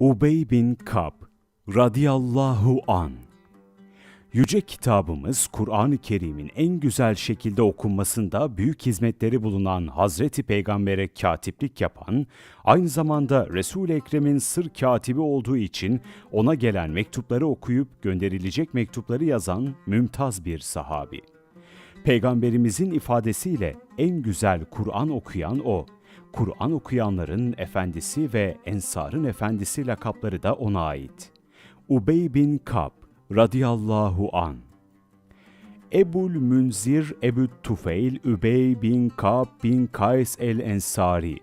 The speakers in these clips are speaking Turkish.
Ubey bin Kab radıyallahu an Yüce kitabımız Kur'an-ı Kerim'in en güzel şekilde okunmasında büyük hizmetleri bulunan Hazreti Peygamber'e katiplik yapan, aynı zamanda Resul-i Ekrem'in sır katibi olduğu için ona gelen mektupları okuyup gönderilecek mektupları yazan mümtaz bir sahabi. Peygamberimizin ifadesiyle en güzel Kur'an okuyan o. Kur'an okuyanların efendisi ve ensarın efendisi lakapları da ona ait. Ubey bin Kab radıyallahu an. Ebul Münzir Ebu Tufeil Übey bin Kab bin Kays el-Ensari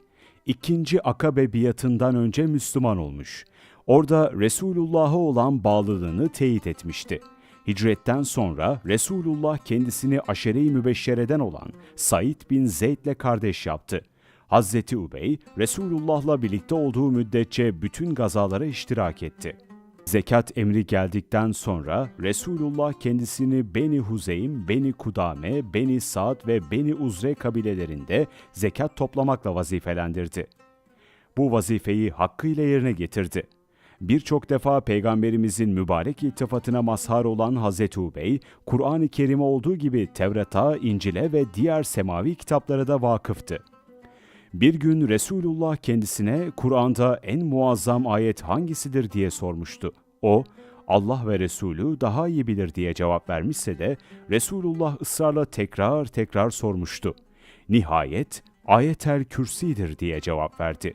ikinci Akabe biatından önce Müslüman olmuş. Orada Resulullah'a olan bağlılığını teyit etmişti. Hicretten sonra Resulullah kendisini aşere-i mübeşşereden olan Said bin Zeyd'le kardeş yaptı. Hazreti Ubey, Resulullah'la birlikte olduğu müddetçe bütün gazalara iştirak etti. Zekat emri geldikten sonra Resulullah kendisini Beni Huzeym, Beni Kudame, Beni Saad ve Beni Uzre kabilelerinde zekat toplamakla vazifelendirdi. Bu vazifeyi hakkıyla yerine getirdi. Birçok defa Peygamberimizin mübarek iltifatına mazhar olan Hazreti Ubey, Kur'an-ı Kerim olduğu gibi Tevrat'a, İncil'e ve diğer semavi kitaplara da vakıftı. Bir gün Resulullah kendisine Kur'an'da en muazzam ayet hangisidir diye sormuştu. O, Allah ve Resulü daha iyi bilir diye cevap vermişse de Resulullah ısrarla tekrar tekrar sormuştu. Nihayet ayetel kürsidir diye cevap verdi.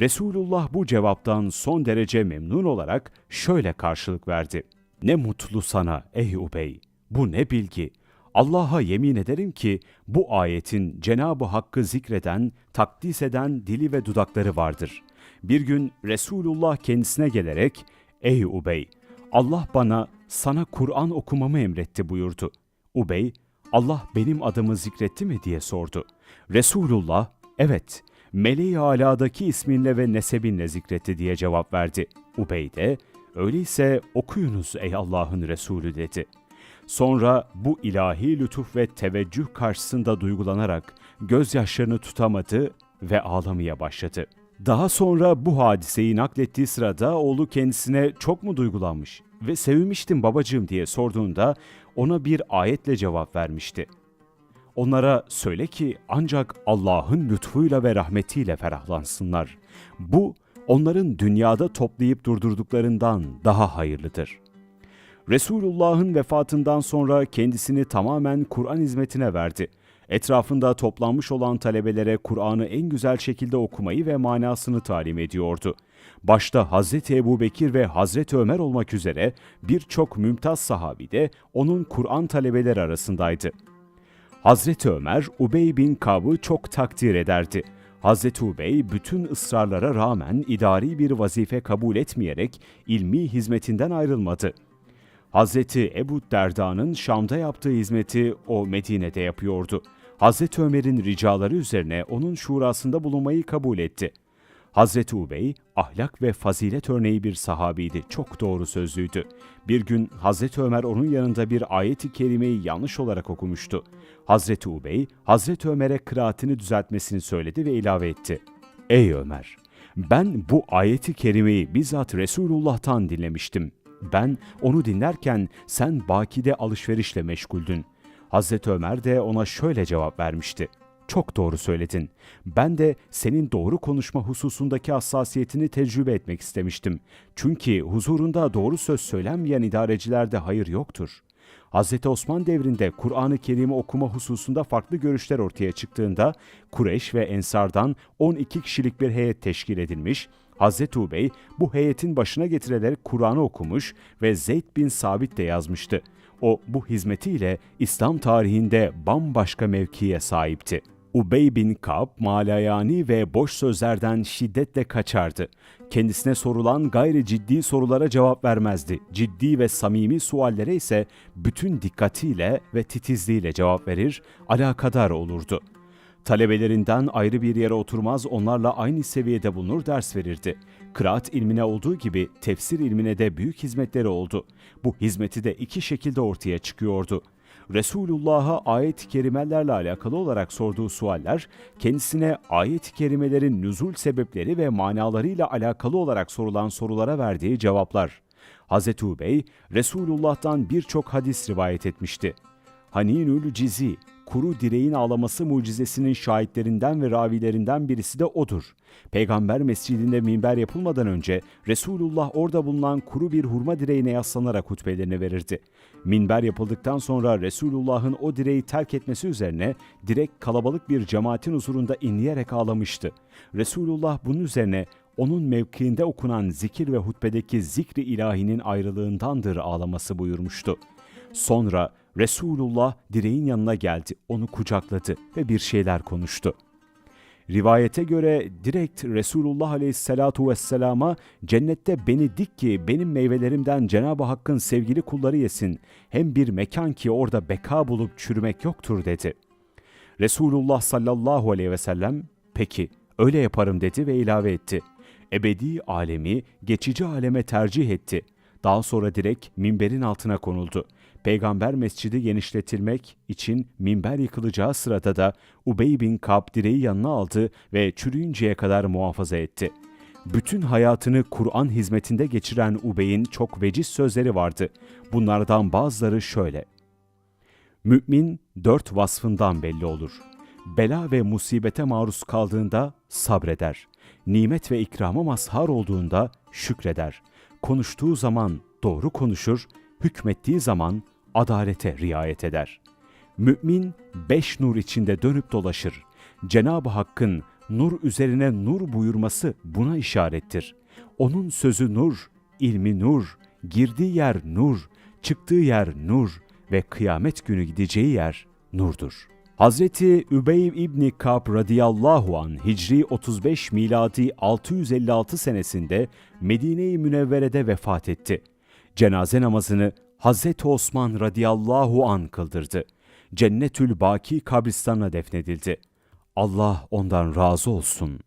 Resulullah bu cevaptan son derece memnun olarak şöyle karşılık verdi. Ne mutlu sana ey Ubey, bu ne bilgi. Allah'a yemin ederim ki bu ayetin Cenab-ı Hakk'ı zikreden, takdis eden dili ve dudakları vardır. Bir gün Resulullah kendisine gelerek, Ey Ubey, Allah bana sana Kur'an okumamı emretti buyurdu. Ubey, Allah benim adımı zikretti mi diye sordu. Resulullah, evet, Meleği Ala'daki isminle ve nesebinle zikretti diye cevap verdi. Ubey de, öyleyse okuyunuz ey Allah'ın Resulü dedi.'' Sonra bu ilahi lütuf ve teveccüh karşısında duygulanarak gözyaşlarını tutamadı ve ağlamaya başladı. Daha sonra bu hadiseyi naklettiği sırada oğlu kendisine çok mu duygulanmış ve sevinmiştim babacığım diye sorduğunda ona bir ayetle cevap vermişti. Onlara söyle ki ancak Allah'ın lütfuyla ve rahmetiyle ferahlansınlar. Bu onların dünyada toplayıp durdurduklarından daha hayırlıdır.'' Resulullah'ın vefatından sonra kendisini tamamen Kur'an hizmetine verdi. Etrafında toplanmış olan talebelere Kur'an'ı en güzel şekilde okumayı ve manasını talim ediyordu. Başta Hazreti Ebu Bekir ve Hazreti Ömer olmak üzere birçok mümtaz sahabi de onun Kur'an talebeleri arasındaydı. Hazreti Ömer, Ubey bin Kab'ı çok takdir ederdi. Hazreti Ubey bütün ısrarlara rağmen idari bir vazife kabul etmeyerek ilmi hizmetinden ayrılmadı. Hazreti Ebu Derda'nın Şam'da yaptığı hizmeti o Medine'de yapıyordu. Hazreti Ömer'in ricaları üzerine onun şurasında bulunmayı kabul etti. Hazreti Ubey, ahlak ve fazilet örneği bir sahabiydi, çok doğru sözlüydü. Bir gün Hazreti Ömer onun yanında bir ayeti kerimeyi yanlış olarak okumuştu. Hazreti Ubey, Hazreti Ömer'e kıraatini düzeltmesini söyledi ve ilave etti. Ey Ömer! Ben bu ayeti kerimeyi bizzat Resulullah'tan dinlemiştim. Ben onu dinlerken sen bakide alışverişle meşguldün. Hazreti Ömer de ona şöyle cevap vermişti. Çok doğru söyledin. Ben de senin doğru konuşma hususundaki hassasiyetini tecrübe etmek istemiştim. Çünkü huzurunda doğru söz söylenmeyen idarecilerde hayır yoktur. Hz. Osman devrinde Kur'an-ı Kerim'i okuma hususunda farklı görüşler ortaya çıktığında Kureyş ve Ensar'dan 12 kişilik bir heyet teşkil edilmiş, Hazreti Ubey bu heyetin başına getirilerek Kur'an'ı okumuş ve Zeyd bin Sabit de yazmıştı. O bu hizmetiyle İslam tarihinde bambaşka mevkiye sahipti. Ubey bin Kab, malayani ve boş sözlerden şiddetle kaçardı. Kendisine sorulan gayri ciddi sorulara cevap vermezdi. Ciddi ve samimi suallere ise bütün dikkatiyle ve titizliğiyle cevap verir, alakadar olurdu. Talebelerinden ayrı bir yere oturmaz, onlarla aynı seviyede bulunur, ders verirdi. Kıraat ilmine olduğu gibi tefsir ilmine de büyük hizmetleri oldu. Bu hizmeti de iki şekilde ortaya çıkıyordu. Resulullah'a ayet-i kerimelerle alakalı olarak sorduğu sualler, kendisine ayet-i kerimelerin nüzul sebepleri ve manalarıyla alakalı olarak sorulan sorulara verdiği cevaplar. Hz. Ubey, Resulullah'tan birçok hadis rivayet etmişti. Haninül Cizi, kuru direğin ağlaması mucizesinin şahitlerinden ve ravilerinden birisi de odur. Peygamber mescidinde minber yapılmadan önce Resulullah orada bulunan kuru bir hurma direğine yaslanarak hutbelerini verirdi. Minber yapıldıktan sonra Resulullah'ın o direği terk etmesi üzerine direk kalabalık bir cemaatin huzurunda inleyerek ağlamıştı. Resulullah bunun üzerine onun mevkiinde okunan zikir ve hutbedeki zikri ilahinin ayrılığındandır ağlaması buyurmuştu. Sonra Resulullah direğin yanına geldi, onu kucakladı ve bir şeyler konuştu. Rivayete göre direkt Resulullah Aleyhisselatu Vesselam'a cennette beni dik ki benim meyvelerimden Cenab-ı Hakk'ın sevgili kulları yesin. Hem bir mekan ki orada beka bulup çürümek yoktur dedi. Resulullah sallallahu aleyhi ve sellem peki öyle yaparım dedi ve ilave etti. Ebedi alemi geçici aleme tercih etti. Daha sonra direkt minberin altına konuldu. Peygamber mescidi genişletilmek için minber yıkılacağı sırada da Ubey bin Kab direği yanına aldı ve çürüyünceye kadar muhafaza etti. Bütün hayatını Kur'an hizmetinde geçiren Ubey'in çok veciz sözleri vardı. Bunlardan bazıları şöyle. Mümin dört vasfından belli olur. Bela ve musibete maruz kaldığında sabreder. Nimet ve ikrama mazhar olduğunda şükreder. Konuştuğu zaman doğru konuşur, hükmettiği zaman adalete riayet eder. Mümin beş nur içinde dönüp dolaşır. Cenab-ı Hakk'ın nur üzerine nur buyurması buna işarettir. Onun sözü nur, ilmi nur, girdiği yer nur, çıktığı yer nur ve kıyamet günü gideceği yer nurdur. Hazreti Übey İbni Kab radıyallahu an Hicri 35 miladi 656 senesinde Medine-i Münevvere'de vefat etti. Cenaze namazını Hazreti Osman radıyallahu an kıldırdı. Cennetül Baki kabristanına defnedildi. Allah ondan razı olsun.